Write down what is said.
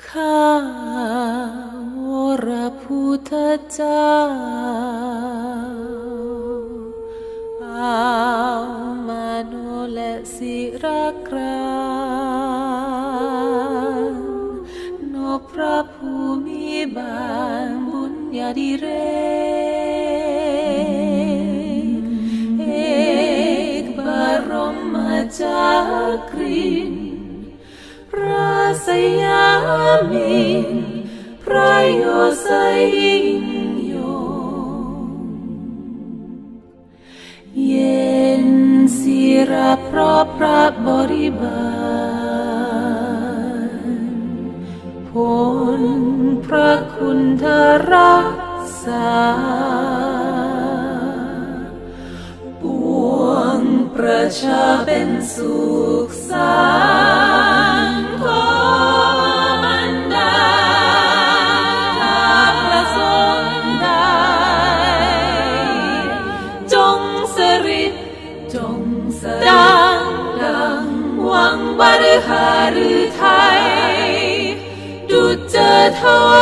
ข้าวรพุทธเจ้าอามาโนและศิรกรานนพระภูมิบาลบุญญาดิเรกเอกบรมจากรินทร์ราสยา มินทร์พระโยไสยิ่งยงเย็นศิระพระพระบริบาลผลพระคุณทรักษาปวงประชาเป็นสุขสัน ฤทธิ์จงสดังดังวังบริหารือไทยดุจเจอทวา